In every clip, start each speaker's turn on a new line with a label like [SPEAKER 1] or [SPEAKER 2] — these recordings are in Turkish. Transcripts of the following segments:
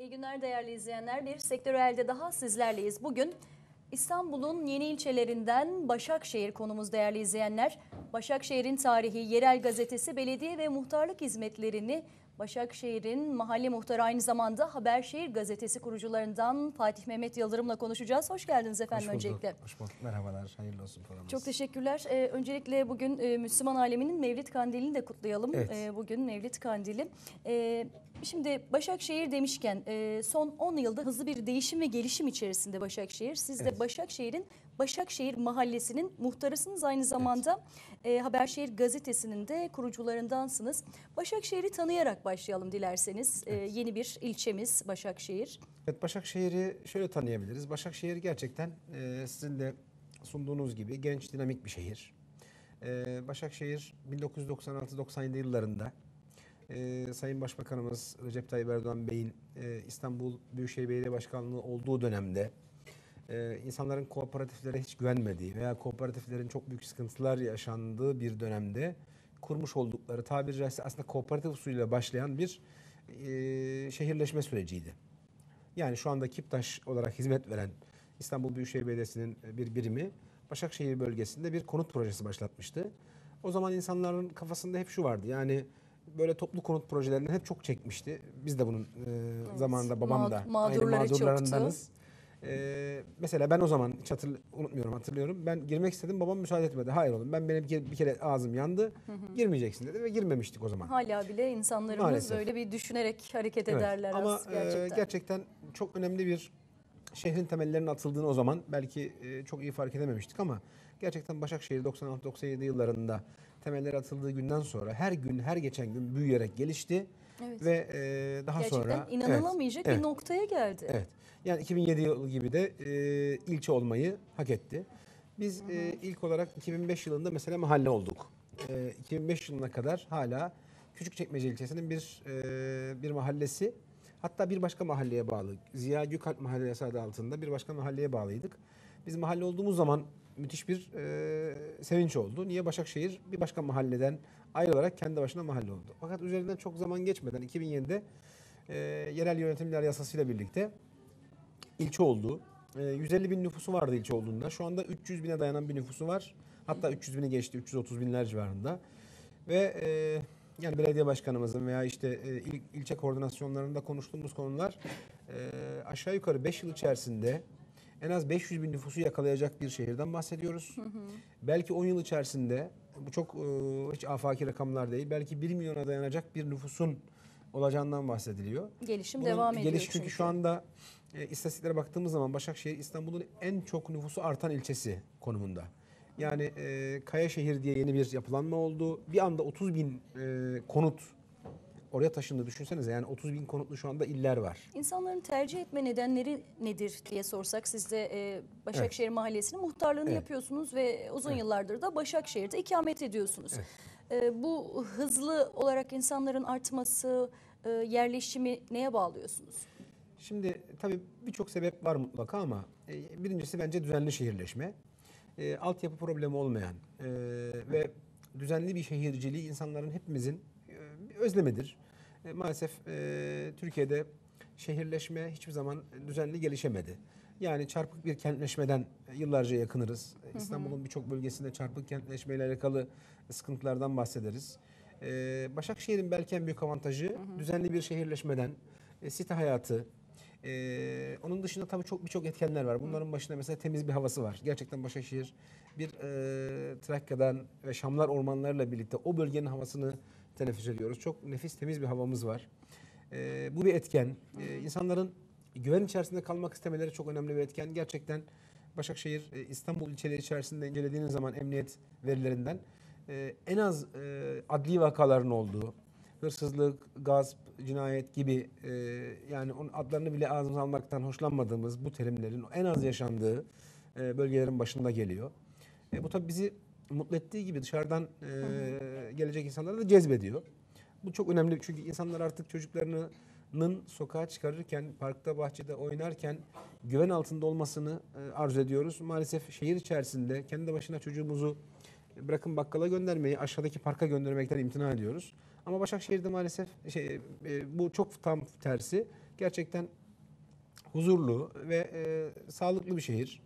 [SPEAKER 1] İyi günler değerli izleyenler. Bir sektörelde daha sizlerleyiz. Bugün İstanbul'un yeni ilçelerinden Başakşehir konumuz değerli izleyenler. Başakşehir'in tarihi, yerel gazetesi, belediye ve muhtarlık hizmetlerini Başakşehir'in mahalle muhtarı aynı zamanda Haberşehir gazetesi kurucularından Fatih Mehmet Yıldırım'la konuşacağız. Hoş geldiniz efendim
[SPEAKER 2] Hoş
[SPEAKER 1] öncelikle.
[SPEAKER 2] Hoş bulduk. Merhabalar. Hayırlı olsun programımız.
[SPEAKER 1] Çok teşekkürler. Ee, öncelikle bugün e, Müslüman aleminin Mevlid Kandili'ni de kutlayalım.
[SPEAKER 2] Evet.
[SPEAKER 1] Ee, bugün Mevlid Kandili. Ee, şimdi Başakşehir demişken e, son 10 yılda hızlı bir değişim ve gelişim içerisinde Başakşehir. Siz de
[SPEAKER 2] Evet.
[SPEAKER 1] Başakşehir'in Başakşehir Mahallesi'nin muhtarısınız. Aynı zamanda e, Haberşehir Gazetesi'nin de kurucularındansınız. Başakşehir'i tanıyarak başlayalım dilerseniz. Ee, yeni bir ilçemiz Başakşehir.
[SPEAKER 2] Evet, Başakşehir'i şöyle tanıyabiliriz. Başakşehir gerçekten e, sizin de sunduğunuz gibi genç, dinamik bir şehir. E, Başakşehir 1996-97 yıllarında e, Sayın Başbakanımız Recep Tayyip Erdoğan Bey'in e, İstanbul Büyükşehir Belediye Başkanlığı olduğu dönemde e, insanların kooperatiflere hiç güvenmediği veya kooperatiflerin çok büyük sıkıntılar yaşandığı bir dönemde kurmuş oldukları tabiri caizse aslında kooperatif usulüyle başlayan bir e, şehirleşme süreciydi. Yani şu anda Kiptaş olarak hizmet veren İstanbul Büyükşehir Belediyesi'nin bir birimi Başakşehir bölgesinde bir konut projesi başlatmıştı. O zaman insanların kafasında hep şu vardı. Yani böyle toplu konut projelerinden hep çok çekmişti. Biz de bunun e, zamanında babam da
[SPEAKER 1] Mağ- mağdurları
[SPEAKER 2] aynı
[SPEAKER 1] çoktu.
[SPEAKER 2] mağdurlarındanız. E, mesela ben o zaman hiç hatırl- unutmuyorum hatırlıyorum. Ben girmek istedim babam müsaade etmedi. Hayır oğlum ben benim bir kere, bir kere ağzım yandı. Girmeyeceksin dedi ve girmemiştik o zaman.
[SPEAKER 1] Hala bile insanlarımız
[SPEAKER 2] Maalesef.
[SPEAKER 1] böyle bir düşünerek hareket
[SPEAKER 2] Evet.
[SPEAKER 1] ederler
[SPEAKER 2] Ama
[SPEAKER 1] az
[SPEAKER 2] e,
[SPEAKER 1] gerçekten.
[SPEAKER 2] gerçekten. çok önemli bir şehrin temellerinin atıldığını o zaman belki e, çok iyi fark edememiştik ama gerçekten Başakşehir 96-97 yıllarında temeller atıldığı günden sonra her gün her geçen gün büyüyerek gelişti
[SPEAKER 1] Evet.
[SPEAKER 2] ve e, daha
[SPEAKER 1] Gerçekten
[SPEAKER 2] sonra
[SPEAKER 1] inanılamayacak
[SPEAKER 2] Evet,
[SPEAKER 1] bir noktaya geldi.
[SPEAKER 2] Evet. Yani 2007 yılı gibi de e, ilçe olmayı hak etti. Biz e, ilk olarak 2005 yılında mesela mahalle olduk. E, 2005 yılına kadar hala Küçükçekmece ilçesinin bir e, bir mahallesi hatta bir başka mahalleye bağlı. Ziya Gökalp Mahallesi adı altında bir başka mahalleye bağlıydık. Biz mahalle olduğumuz zaman müthiş bir e, sevinç oldu. Niye Başakşehir bir başka mahalleden ayrılarak kendi başına mahalle oldu. Fakat üzerinden çok zaman geçmeden 2007'de e, yerel yönetimler yasasıyla birlikte ilçe oldu. E, 150 bin nüfusu vardı ilçe olduğunda. Şu anda 300 bine dayanan bir nüfusu var. Hatta 300 bini geçti, 330 binler civarında. Ve e, yani belediye başkanımızın veya işte e, il, ilçe koordinasyonlarında konuştuğumuz konular e, aşağı yukarı 5 yıl içerisinde en az 500 bin nüfusu yakalayacak bir şehirden bahsediyoruz. Belki 10 yıl içerisinde bu çok e, hiç afaki rakamlar değil. Belki 1 milyona dayanacak bir nüfusun olacağından bahsediliyor.
[SPEAKER 1] Gelişim
[SPEAKER 2] Bunun
[SPEAKER 1] devam ediyor
[SPEAKER 2] geliş çünkü,
[SPEAKER 1] çünkü.
[SPEAKER 2] şu anda e, istatistiklere baktığımız zaman Başakşehir İstanbul'un en çok nüfusu artan ilçesi konumunda. Yani e, Kayaşehir diye yeni bir yapılanma oldu. Bir anda 30 bin e, konut oraya taşındı. Düşünsenize yani 30 bin konutlu şu anda iller var.
[SPEAKER 1] İnsanların tercih etme nedenleri nedir diye sorsak siz de e, Başakşehir Mahallesi'nin muhtarlığını
[SPEAKER 2] Evet.
[SPEAKER 1] yapıyorsunuz ve uzun
[SPEAKER 2] Evet.
[SPEAKER 1] yıllardır da Başakşehir'de ikamet ediyorsunuz.
[SPEAKER 2] Evet.
[SPEAKER 1] E, bu hızlı olarak insanların artması, e, yerleşimi neye bağlıyorsunuz?
[SPEAKER 2] Şimdi tabii birçok sebep var mutlaka ama e, birincisi bence düzenli şehirleşme. E, altyapı problemi olmayan e, ve düzenli bir şehirciliği insanların hepimizin e, bir özlemidir. E, maalesef e, Türkiye'de şehirleşme hiçbir zaman düzenli gelişemedi. Yani çarpık bir kentleşmeden yıllarca yakınırız. İstanbul'un birçok bölgesinde çarpık kentleşmeyle alakalı sıkıntılardan bahsederiz. E, Başakşehir'in belki en büyük avantajı düzenli bir şehirleşmeden, e, site hayatı, ee, onun dışında tabii çok birçok etkenler var. Bunların başında mesela temiz bir havası var. Gerçekten Başakşehir bir e, Trakya'dan ve Şamlar ormanlarıyla birlikte o bölgenin havasını teneffüs ediyoruz. Çok nefis temiz bir havamız var. Ee, bu bir etken. Ee, insanların güven içerisinde kalmak istemeleri çok önemli bir etken. Gerçekten Başakşehir e, İstanbul ilçeleri içerisinde incelediğiniz zaman emniyet verilerinden e, en az e, adli vakaların olduğu, hırsızlık, gasp, cinayet gibi e, yani onun adlarını bile ağzımıza almaktan hoşlanmadığımız bu terimlerin en az yaşandığı e, bölgelerin başında geliyor. E, bu tabii bizi mutlu ettiği gibi dışarıdan e, gelecek insanları da cezbediyor. Bu çok önemli çünkü insanlar artık çocuklarının sokağa çıkarırken, parkta, bahçede oynarken güven altında olmasını e, arzu ediyoruz. Maalesef şehir içerisinde kendi başına çocuğumuzu bırakın bakkala göndermeyi aşağıdaki parka göndermekten imtina ediyoruz. Ama Başakşehir'de maalesef şey, e, bu çok tam tersi. gerçekten huzurlu ve e, sağlıklı bir şehir.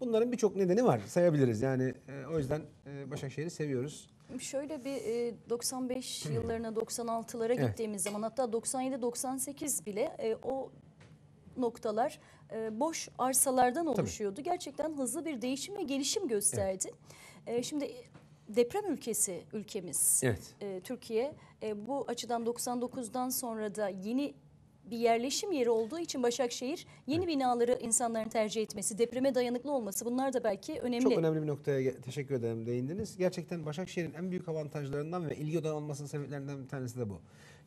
[SPEAKER 2] Bunların birçok nedeni var sayabiliriz. Yani e, o yüzden e, Başakşehir'i seviyoruz.
[SPEAKER 1] Şöyle bir e, 95 yıllarına 96'lara
[SPEAKER 2] Evet.
[SPEAKER 1] gittiğimiz zaman hatta 97-98 bile e, o noktalar e, boş arsalardan oluşuyordu. Gerçekten hızlı bir değişim ve gelişim gösterdi. E, şimdi deprem ülkesi ülkemiz
[SPEAKER 2] Evet.
[SPEAKER 1] e, Türkiye E, bu açıdan 99'dan sonra da yeni bir yerleşim yeri olduğu için Başakşehir yeni binaları insanların tercih etmesi, depreme dayanıklı olması bunlar da belki önemli.
[SPEAKER 2] Çok önemli bir noktaya teşekkür ederim değindiniz. Gerçekten Başakşehir'in en büyük avantajlarından ve ilgi odağı olmasının sebeplerinden bir tanesi de bu.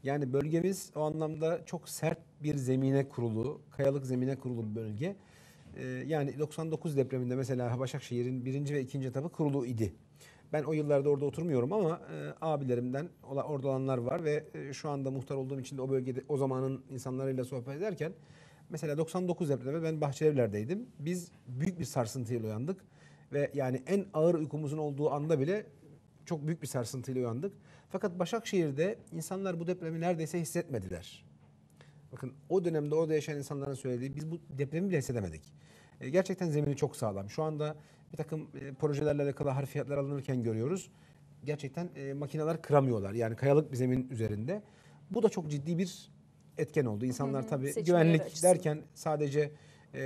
[SPEAKER 2] Yani bölgemiz o anlamda çok sert bir zemine kurulu, kayalık zemine kurulu bir bölge. Ee, yani 99 depreminde mesela Başakşehir'in birinci ve ikinci etapı kurulu idi. Ben o yıllarda orada oturmuyorum ama e, abilerimden orada olanlar var ve e, şu anda muhtar olduğum için de o bölgede o zamanın insanlarıyla sohbet ederken mesela 99 depremde ben Bahçelievler'deydim. Biz büyük bir sarsıntıyla uyandık ve yani en ağır uykumuzun olduğu anda bile çok büyük bir sarsıntıyla uyandık. Fakat Başakşehir'de insanlar bu depremi neredeyse hissetmediler. Bakın o dönemde orada yaşayan insanların söylediği biz bu depremi bile hissedemedik. E, gerçekten zemini çok sağlam. Şu anda bir takım e, projelerle alakalı harfiyatlar alınırken görüyoruz. Gerçekten e, makineler kıramıyorlar. Yani kayalık bir zemin üzerinde. Bu da çok ciddi bir etken oldu. İnsanlar
[SPEAKER 1] hı,
[SPEAKER 2] tabii
[SPEAKER 1] seçimleri
[SPEAKER 2] güvenlik
[SPEAKER 1] açısından.
[SPEAKER 2] derken sadece e,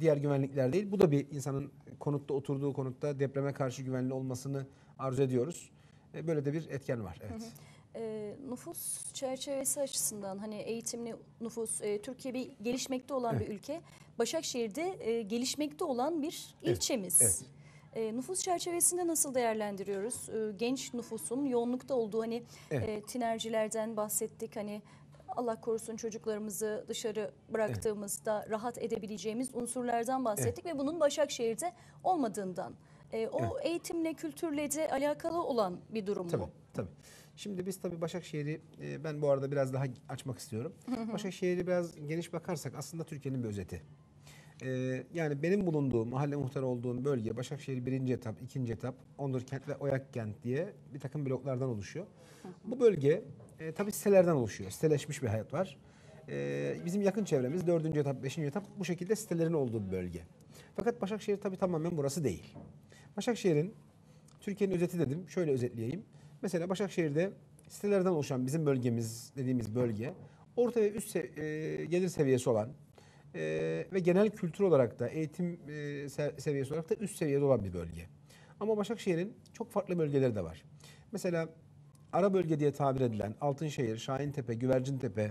[SPEAKER 2] diğer güvenlikler değil. Bu da bir insanın konutta oturduğu konutta depreme karşı güvenli olmasını arzu ediyoruz. E, böyle de bir etken var. Evet.
[SPEAKER 1] E, nüfus çerçevesi açısından hani eğitimli nüfus e, Türkiye bir gelişmekte olan bir ülke. Başakşehir'de e, gelişmekte olan bir
[SPEAKER 2] Evet,
[SPEAKER 1] ilçemiz.
[SPEAKER 2] evet.
[SPEAKER 1] E, nüfus çerçevesinde nasıl değerlendiriyoruz? E, genç nüfusun yoğunlukta olduğu hani
[SPEAKER 2] Evet.
[SPEAKER 1] e, tinercilerden bahsettik hani Allah korusun çocuklarımızı dışarı bıraktığımızda rahat edebileceğimiz unsurlardan bahsettik ve bunun Başakşehir'de olmadığından. E, o eğitimle, kültürle de alakalı olan bir durum
[SPEAKER 2] Tabii,
[SPEAKER 1] mu?
[SPEAKER 2] tabii. Şimdi biz tabii Başakşehir'i e, ben bu arada biraz daha açmak istiyorum. Başakşehir'i biraz geniş bakarsak aslında Türkiye'nin bir özeti. E, yani benim bulunduğum, mahalle muhtarı olduğum bölge Başakşehir birinci etap, ikinci etap, Onurkent ve Oyakkent diye bir takım bloklardan oluşuyor. Bu bölge e, tabii sitelerden oluşuyor. Siteleşmiş bir hayat var. E, bizim yakın çevremiz dördüncü etap, beşinci etap bu şekilde sitelerin olduğu bir bölge. Fakat Başakşehir tabii tamamen burası değil. Başakşehir'in Türkiye'nin özeti dedim. Şöyle özetleyeyim. Mesela Başakşehir'de sitelerden oluşan bizim bölgemiz dediğimiz bölge orta ve üst se- e, gelir seviyesi olan e, ve genel kültür olarak da eğitim e, se- seviyesi olarak da üst seviyede olan bir bölge. Ama Başakşehir'in çok farklı bölgeleri de var. Mesela ara bölge diye tabir edilen Altınşehir, Şahintepe, Güvercintepe,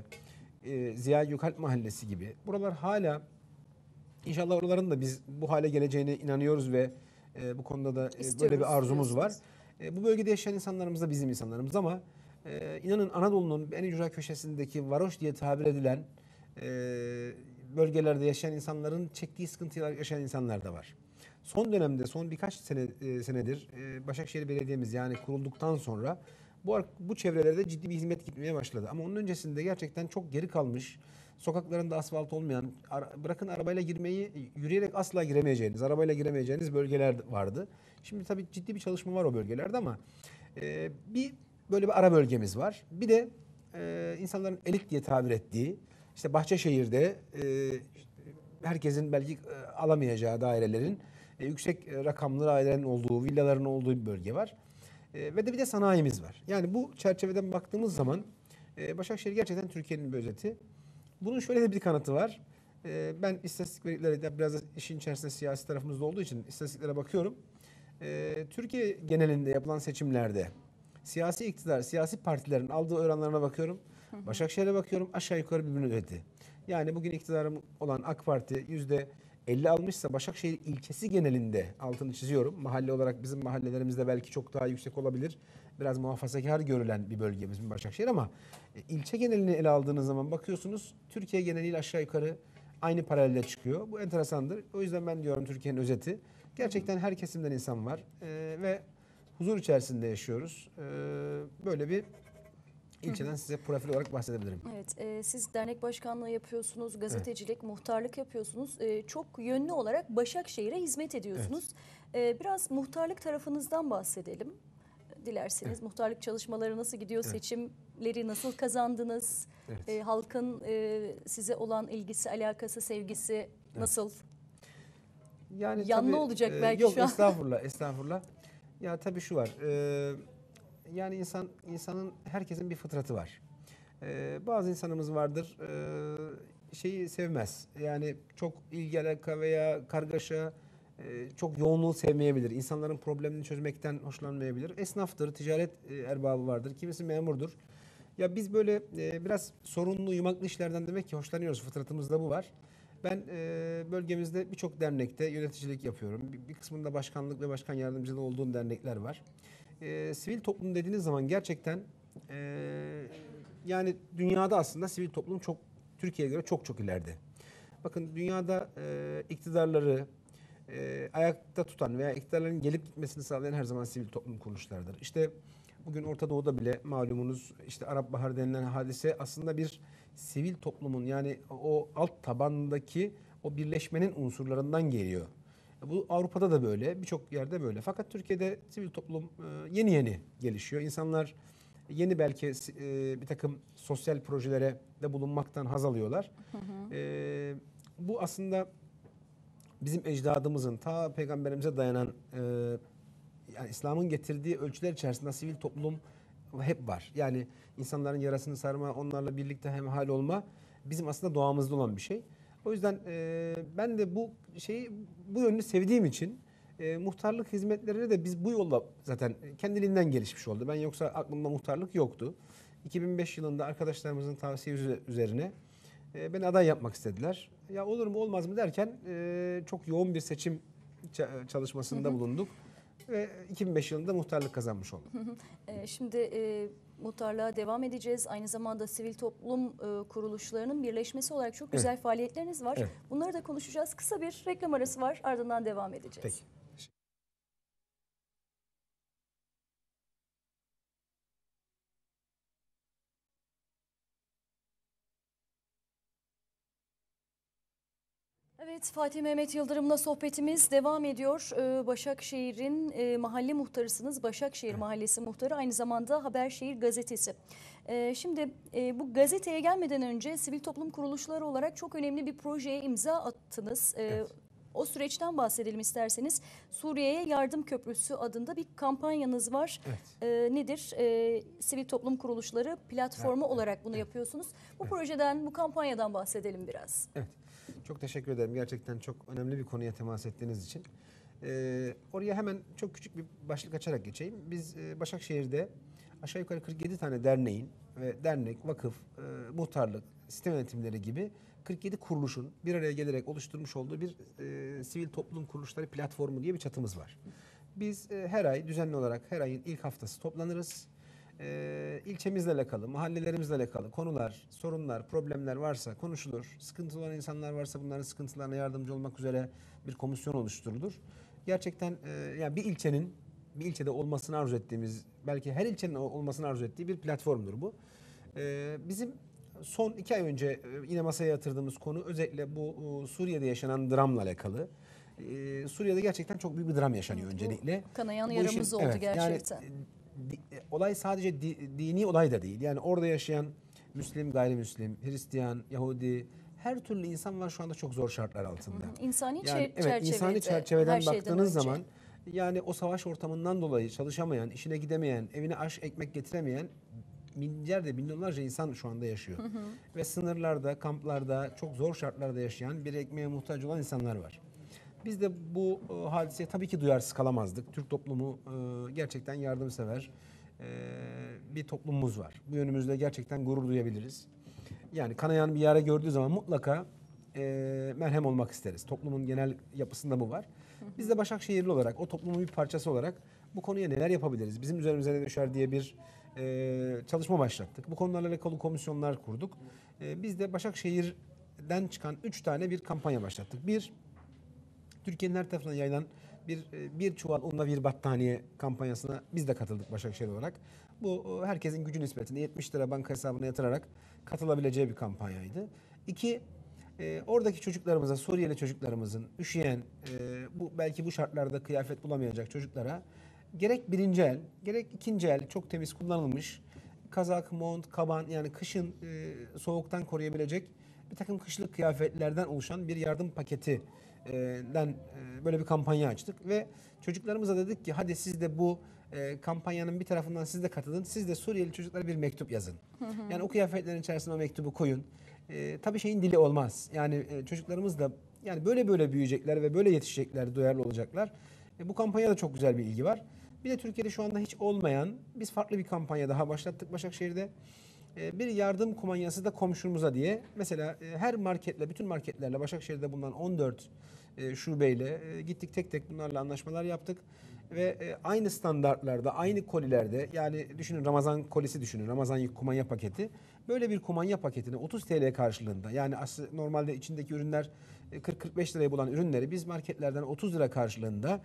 [SPEAKER 2] e, Ziya Gökalp Mahallesi gibi buralar hala İnşallah oraların da biz bu hale geleceğine inanıyoruz ve e, bu konuda da e, böyle bir arzumuz var. E, bu bölgede yaşayan insanlarımız da bizim insanlarımız ama e, inanın Anadolu'nun en ücra köşesindeki varoş diye tabir edilen e, bölgelerde yaşayan insanların çektiği sıkıntılar yaşayan insanlar da var. Son dönemde son birkaç sene e, senedir e, Başakşehir Belediye'miz yani kurulduktan sonra bu bu çevrelerde ciddi bir hizmet gitmeye başladı. Ama onun öncesinde gerçekten çok geri kalmış, sokaklarında asfalt olmayan, ara- bırakın arabayla girmeyi yürüyerek asla giremeyeceğiniz, arabayla giremeyeceğiniz bölgeler vardı. Şimdi tabii ciddi bir çalışma var o bölgelerde ama e, bir böyle bir ara bölgemiz var. Bir de e, insanların elit diye tabir ettiği işte Bahçeşehir'de e, herkesin belki e, alamayacağı dairelerin e, yüksek e, rakamlı dairelerin olduğu, villaların olduğu bir bölge var. E, ve de bir de sanayimiz var. Yani bu çerçeveden baktığımız zaman e, Başakşehir gerçekten Türkiye'nin bir özeti. Bunun şöyle de bir kanıtı var. E, ben istatistik verileri de biraz işin içerisinde siyasi tarafımızda olduğu için istatistiklere bakıyorum. E, Türkiye genelinde yapılan seçimlerde siyasi iktidar, siyasi partilerin aldığı oranlarına bakıyorum. Başakşehir'e bakıyorum aşağı yukarı birbirinin öteti. Yani bugün iktidarım olan AK Parti yüzde 50 almışsa Başakşehir ilçesi genelinde altını çiziyorum. Mahalle olarak bizim mahallelerimizde belki çok daha yüksek olabilir. Biraz muhafazakar görülen bir bölge bizim Başakşehir ama e, ilçe genelini ele aldığınız zaman bakıyorsunuz Türkiye geneliyle aşağı yukarı aynı paralelde çıkıyor. Bu enteresandır. O yüzden ben diyorum Türkiye'nin özeti. Gerçekten her kesimden insan var Ee, ve huzur içerisinde yaşıyoruz. Ee, böyle bir ilçeden size profil olarak bahsedebilirim.
[SPEAKER 1] Evet, e, siz dernek başkanlığı yapıyorsunuz, gazetecilik, muhtarlık yapıyorsunuz. E, çok yönlü olarak Başakşehir'e hizmet ediyorsunuz. E, biraz muhtarlık tarafınızdan bahsedelim. dilerseniz. Muhtarlık çalışmaları nasıl gidiyor?
[SPEAKER 2] Evet.
[SPEAKER 1] Seçimleri nasıl kazandınız?
[SPEAKER 2] Evet.
[SPEAKER 1] E, halkın e, size olan ilgisi, alakası, sevgisi nasıl?
[SPEAKER 2] Yani
[SPEAKER 1] Yanlı olacak belki
[SPEAKER 2] yok,
[SPEAKER 1] şu an.
[SPEAKER 2] estağfurullah, estağfurullah. Ya tabii şu var. e, yani insan insanın herkesin bir fıtratı var. E, bazı insanımız vardır e, şeyi sevmez. Yani çok ilgi alaka veya kargaşa e, çok yoğunluğu sevmeyebilir. İnsanların problemini çözmekten hoşlanmayabilir. Esnaftır, ticaret e, erbabı vardır. Kimisi memurdur. Ya biz böyle e, biraz sorunlu, yumaklı işlerden demek ki hoşlanıyoruz. Fıtratımızda bu var. Ben e, bölgemizde birçok dernekte yöneticilik yapıyorum. Bir, bir kısmında başkanlık ve başkan yardımcılığı olduğum dernekler var. E, sivil toplum dediğiniz zaman gerçekten e, yani dünyada aslında sivil toplum çok Türkiye'ye göre çok çok ileride. Bakın dünyada e, iktidarları e, ayakta tutan veya iktidarların gelip gitmesini sağlayan her zaman sivil toplum kuruluşlarıdır. İşte bugün Orta Doğu'da bile malumunuz işte Arap Baharı denilen hadise aslında bir sivil toplumun yani o alt tabandaki o birleşmenin unsurlarından geliyor. Bu Avrupa'da da böyle, birçok yerde böyle. Fakat Türkiye'de sivil toplum e, yeni yeni gelişiyor. İnsanlar yeni belki e, bir takım sosyal projelere de bulunmaktan haz alıyorlar. E, bu aslında bizim ecdadımızın ta peygamberimize dayanan yani İslam'ın getirdiği ölçüler içerisinde sivil toplum hep var. Yani insanların yarasını sarma, onlarla birlikte hemhal olma bizim aslında doğamızda olan bir şey. O yüzden e, ben de bu şeyi bu yönünü sevdiğim için e, muhtarlık hizmetlerine de biz bu yolla zaten kendiliğinden gelişmiş oldu. Ben yoksa aklımda muhtarlık yoktu. 2005 yılında arkadaşlarımızın tavsiyesi üzerine e, beni aday yapmak istediler. Ya olur mu olmaz mı derken e, çok yoğun bir seçim ça- çalışmasında bulunduk. Ve 2005 yılında muhtarlık kazanmış oldum.
[SPEAKER 1] E, şimdi e, muhtarlığa devam edeceğiz. Aynı zamanda sivil toplum e, kuruluşlarının birleşmesi olarak çok güzel faaliyetleriniz var.
[SPEAKER 2] Evet.
[SPEAKER 1] Bunları da konuşacağız. Kısa bir reklam arası var. Ardından devam edeceğiz.
[SPEAKER 2] Peki.
[SPEAKER 1] Evet Fatih Mehmet Yıldırım'la sohbetimiz devam ediyor. Ee, Başakşehir'in e, mahalle muhtarısınız. Başakşehir Mahallesi muhtarı aynı zamanda Haberşehir gazetesi. Ee, Şimdi e, bu gazeteye gelmeden önce sivil toplum kuruluşları olarak çok önemli bir projeye imza attınız. Ee,
[SPEAKER 2] Evet.
[SPEAKER 1] O süreçten bahsedelim isterseniz. Suriye'ye Yardım Köprüsü adında bir kampanyanız var.
[SPEAKER 2] Evet.
[SPEAKER 1] Ee, nedir? Ee, sivil toplum kuruluşları platformu
[SPEAKER 2] Evet,
[SPEAKER 1] olarak bunu yapıyorsunuz. Bu projeden, bu kampanyadan bahsedelim biraz.
[SPEAKER 2] Evet. Çok teşekkür ederim. Gerçekten çok önemli bir konuya temas ettiğiniz için. Ee, oraya hemen çok küçük bir başlık açarak geçeyim. Biz e, Başakşehir'de aşağı yukarı 47 tane derneğin ve dernek, vakıf, e, muhtarlık, sistem yönetimleri gibi 47 kuruluşun bir araya gelerek oluşturmuş olduğu bir e, sivil toplum kuruluşları platformu diye bir çatımız var. Biz e, her ay düzenli olarak her ayın ilk haftası toplanırız. E, ilçemizle alakalı, mahallelerimizle alakalı konular, sorunlar, problemler varsa konuşulur. Sıkıntılı olan insanlar varsa bunların sıkıntılarına yardımcı olmak üzere bir komisyon oluşturulur. Gerçekten e, yani bir ilçenin bir ilçede olmasını arzu ettiğimiz, belki her ilçenin ol- olmasını arzu ettiği bir platformdur bu. E, bizim son iki ay önce e, yine masaya yatırdığımız konu özellikle bu e, Suriye'de yaşanan dramla alakalı. E, Suriye'de gerçekten çok büyük bir dram yaşanıyor
[SPEAKER 1] Bu
[SPEAKER 2] öncelikle.
[SPEAKER 1] Kanayan
[SPEAKER 2] Bu
[SPEAKER 1] yaramız
[SPEAKER 2] işin-
[SPEAKER 1] oldu
[SPEAKER 2] evet,
[SPEAKER 1] gerçekten.
[SPEAKER 2] Yani, e, olay sadece di- dini olay da değil. Yani orada yaşayan Müslim, gayrimüslim, Hristiyan, Yahudi her türlü insan var şu anda çok zor şartlar altında.
[SPEAKER 1] İnsani
[SPEAKER 2] Yani
[SPEAKER 1] çer-
[SPEAKER 2] evet
[SPEAKER 1] çerçevede,
[SPEAKER 2] insani çerçeveden
[SPEAKER 1] her şeyden
[SPEAKER 2] baktığınız
[SPEAKER 1] önce.
[SPEAKER 2] zaman yani o savaş ortamından dolayı çalışamayan, işine gidemeyen, evine aş ekmek getiremeyen binlerce, milyonlarca insan şu anda yaşıyor. Ve sınırlarda, kamplarda, çok zor şartlarda yaşayan, bir ekmeğe muhtaç olan insanlar var. Biz de bu e, hadiseye tabii ki duyarsız kalamazdık. Türk toplumu e, gerçekten yardımsever e, bir toplumumuz var. Bu yönümüzle gerçekten gurur duyabiliriz. Yani kanayan bir yara gördüğü zaman mutlaka e, merhem olmak isteriz. Toplumun genel yapısında bu var. Biz de Başakşehirli olarak, o toplumun bir parçası olarak bu konuya neler yapabiliriz? Bizim üzerimize ne düşer diye bir e, çalışma başlattık. Bu konularla alakalı komisyonlar kurduk. E, biz de Başakşehir'den çıkan üç tane bir kampanya başlattık. Bir, Türkiye'nin her tarafına yayılan bir e, bir çuval unla bir battaniye kampanyasına biz de katıldık Başakşehir olarak. Bu e, herkesin gücü nispetinde 70 lira banka hesabına yatırarak katılabileceği bir kampanyaydı. İki, e, oradaki çocuklarımıza, Suriyeli çocuklarımızın üşüyen, e, bu belki bu şartlarda kıyafet bulamayacak çocuklara gerek birinci el, gerek ikinci el çok temiz kullanılmış kazak, mont, kaban yani kışın e, soğuktan koruyabilecek bir takım kışlık kıyafetlerden oluşan bir yardım paketinden e, böyle bir kampanya açtık ve çocuklarımıza dedik ki hadi siz de bu e, kampanyanın bir tarafından siz de katılın. Siz de Suriyeli çocuklara bir mektup yazın. Yani o kıyafetlerin içerisine o mektubu koyun. E, tabii şeyin dili olmaz. Yani e, çocuklarımız da yani böyle böyle büyüyecekler ve böyle yetişecekler, duyarlı olacaklar. E, bu kampanyada çok güzel bir ilgi var. Bir de Türkiye'de şu anda hiç olmayan, biz farklı bir kampanya daha başlattık Başakşehir'de. E, bir yardım kumanyası da komşumuza diye. Mesela e, her marketle, bütün marketlerle Başakşehir'de bulunan 14 e, şubeyle gittik tek tek bunlarla anlaşmalar yaptık. Ve aynı standartlarda, aynı kolilerde yani düşünün Ramazan kolisi düşünün, Ramazan kumanya paketi. Böyle bir kumanya paketini 30 TL karşılığında yani normalde içindeki ürünler e, 40-45 liraya bulan ürünleri biz marketlerden 30 lira karşılığında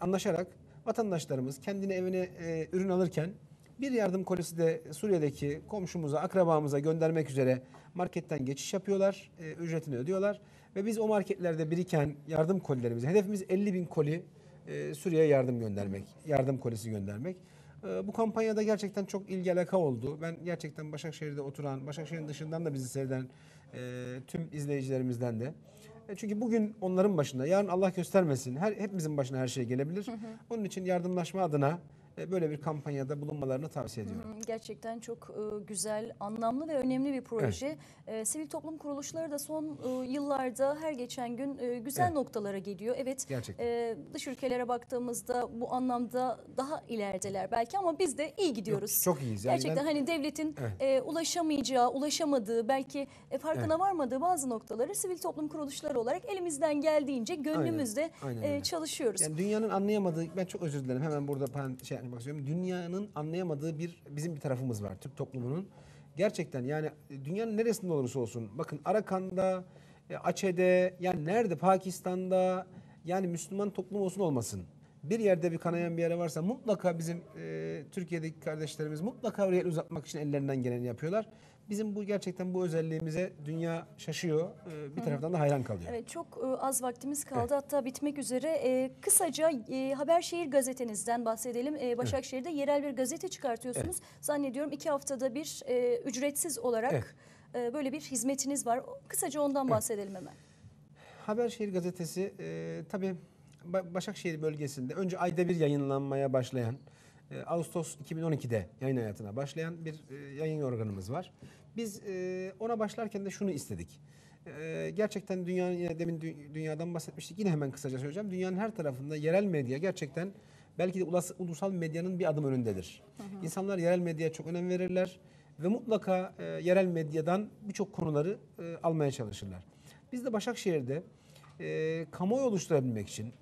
[SPEAKER 2] anlaşarak vatandaşlarımız kendine evine ürün alırken bir yardım kolisi de Suriye'deki komşumuza, akrabamıza göndermek üzere marketten geçiş yapıyorlar, e, ücretini ödüyorlar. Ve biz o marketlerde biriken yardım kolilerimizi, hedefimiz 50 bin koli e, Suriye'ye yardım göndermek, yardım kolisi göndermek. E, bu kampanyada gerçekten çok ilgi alaka oldu. Ben gerçekten Başakşehir'de oturan, Başakşehir'in dışından da bizi seyreden e, tüm izleyicilerimizden de e, çünkü bugün onların başında, yarın Allah göstermesin, her hepimizin başına her şey gelebilir. Onun için yardımlaşma adına böyle bir kampanyada bulunmalarını tavsiye ediyorum.
[SPEAKER 1] Hı, Gerçekten çok e, güzel, anlamlı ve önemli bir proje. E, sivil toplum kuruluşları da son e, yıllarda her geçen gün e, güzel
[SPEAKER 2] Evet.
[SPEAKER 1] noktalara geliyor. Evet,
[SPEAKER 2] Gerçekten.
[SPEAKER 1] e, dış ülkelere baktığımızda bu anlamda daha ilerideler belki ama biz de iyi gidiyoruz.
[SPEAKER 2] Yok, çok iyiyiz. Yani
[SPEAKER 1] Gerçekten
[SPEAKER 2] ben-
[SPEAKER 1] hani devletin
[SPEAKER 2] Evet.
[SPEAKER 1] e, ulaşamayacağı, ulaşamadığı, belki e, farkına
[SPEAKER 2] Evet.
[SPEAKER 1] varmadığı bazı noktaları sivil toplum kuruluşları olarak elimizden geldiğince gönlümüzde
[SPEAKER 2] aynen
[SPEAKER 1] e,
[SPEAKER 2] öyle.
[SPEAKER 1] çalışıyoruz.
[SPEAKER 2] Yani dünyanın anlayamadığı, ben çok özür dilerim hemen burada şey yapmak istiyorum. Dünyanın anlayamadığı bir bizim bir tarafımız var Türk toplumunun. Gerçekten yani e, dünyanın neresinde olursa olsun bakın Arakan'da, e, Açe'de yani nerede Pakistan'da yani Müslüman toplum olsun olmasın. Bir yerde bir kanayan bir yere varsa mutlaka bizim e, Türkiye'deki kardeşlerimiz mutlaka oraya uzatmak için ellerinden geleni yapıyorlar. Bizim bu gerçekten bu özelliğimize dünya şaşıyor. E, bir taraftan da hayran kalıyor.
[SPEAKER 1] Evet çok e, az vaktimiz kaldı hatta bitmek üzere. E, kısaca e, Haberşehir gazetenizden bahsedelim. E, Başakşehir'de yerel bir gazete çıkartıyorsunuz. Zannediyorum iki haftada bir e, ücretsiz olarak e, böyle bir hizmetiniz var. Kısaca ondan bahsedelim hemen.
[SPEAKER 2] Haberşehir gazetesi e, tabii Başakşehir bölgesinde önce ayda bir yayınlanmaya başlayan e, Ağustos 2012'de yayın hayatına başlayan bir e, yayın organımız var. Biz e, ona başlarken de şunu istedik. E, gerçekten dünyanın yine demin dü- dünyadan bahsetmiştik. Yine hemen kısaca söyleyeceğim. Dünyanın her tarafında yerel medya gerçekten belki de ulusal medyanın bir adım önündedir. İnsanlar yerel medyaya çok önem verirler ve mutlaka e, yerel medyadan birçok konuları e, almaya çalışırlar. Biz de Başakşehir'de e, kamuoyu oluşturabilmek için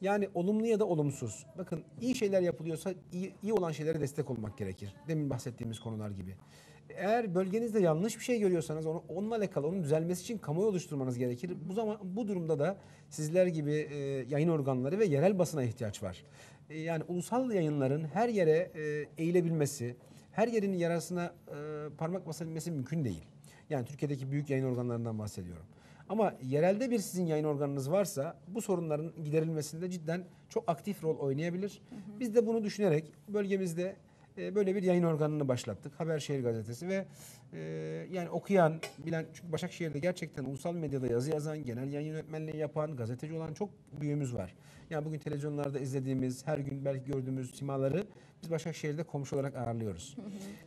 [SPEAKER 2] yani olumlu ya da olumsuz. Bakın iyi şeyler yapılıyorsa iyi, iyi olan şeylere destek olmak gerekir. Demin bahsettiğimiz konular gibi. Eğer bölgenizde yanlış bir şey görüyorsanız onu onunla alakalı onun düzelmesi için kamuoyu oluşturmanız gerekir. Bu zaman bu durumda da sizler gibi e, yayın organları ve yerel basına ihtiyaç var. E, yani ulusal yayınların her yere e, eğilebilmesi, her yerin yarasına e, parmak basabilmesi mümkün değil. Yani Türkiye'deki büyük yayın organlarından bahsediyorum. Ama yerelde bir sizin yayın organınız varsa bu sorunların giderilmesinde cidden çok aktif rol oynayabilir. Biz de bunu düşünerek bölgemizde e, böyle bir yayın organını başlattık. Haberşehir gazetesi ve e, yani okuyan, bilen çünkü Başakşehir'de gerçekten ulusal medyada yazı yazan, genel yayın yönetmenliği yapan, gazeteci olan çok büyüğümüz var. Yani bugün televizyonlarda izlediğimiz, her gün belki gördüğümüz simaları biz Başakşehir'de komşu olarak ağırlıyoruz.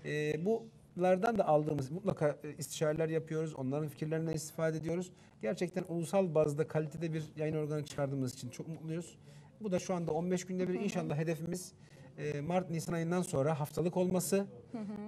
[SPEAKER 2] E, bu Lardan da aldığımız mutlaka e, istişareler yapıyoruz. Onların fikirlerinden istifade ediyoruz. Gerçekten ulusal bazda kalitede bir yayın organı çıkardığımız için çok mutluyuz. Bu da şu anda 15 günde bir inşallah hedefimiz e, Mart Nisan ayından sonra haftalık olması.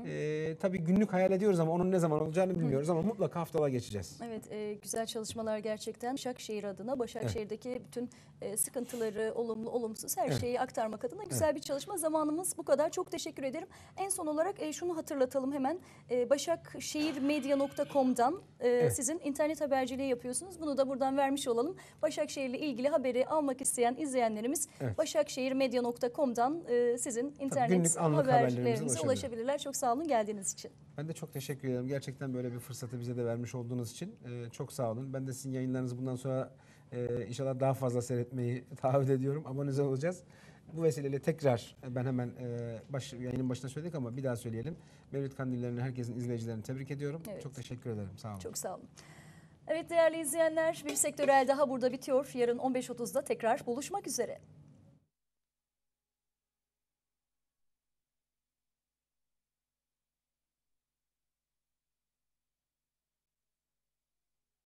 [SPEAKER 2] E, tabii günlük hayal ediyoruz ama onun ne zaman olacağını bilmiyoruz ama mutlaka haftalığa geçeceğiz.
[SPEAKER 1] Evet, e, güzel çalışmalar gerçekten. Başakşehir adına, Başakşehir'deki bütün e, sıkıntıları, olumlu, olumsuz her
[SPEAKER 2] Evet.
[SPEAKER 1] şeyi aktarmak adına güzel bir çalışma. Zamanımız bu kadar. Çok teşekkür ederim. En son olarak e, şunu hatırlatalım hemen. E, Başakşehirmedya.com'dan e, sizin internet haberciliği yapıyorsunuz. Bunu da buradan vermiş olalım. Başakşehir'le ilgili haberi almak isteyen izleyenlerimiz
[SPEAKER 2] Evet.
[SPEAKER 1] Başakşehirmedya.com'dan e, sizin internet haberlerinize
[SPEAKER 2] ulaşabilir.
[SPEAKER 1] ulaşabilirler. Çok sağ olun geldiğiniz için.
[SPEAKER 2] Ben de çok teşekkür ederim. Gerçekten böyle bir fırsatı bize de vermiş olduğunuz için e, çok sağ olun. Ben de sizin yayınlarınızı bundan sonra e, inşallah daha fazla seyretmeyi taahhüt ediyorum. Abone olacağız. Bu vesileyle tekrar e, ben hemen e, baş, yayının başında söyledik ama bir daha söyleyelim. Mevlüt Kandillerini herkesin izleyicilerini tebrik ediyorum.
[SPEAKER 1] Evet.
[SPEAKER 2] Çok teşekkür ederim. Sağ olun.
[SPEAKER 1] Çok sağ olun. Evet değerli izleyenler bir sektörel daha burada bitiyor. Yarın 15.30'da tekrar buluşmak üzere.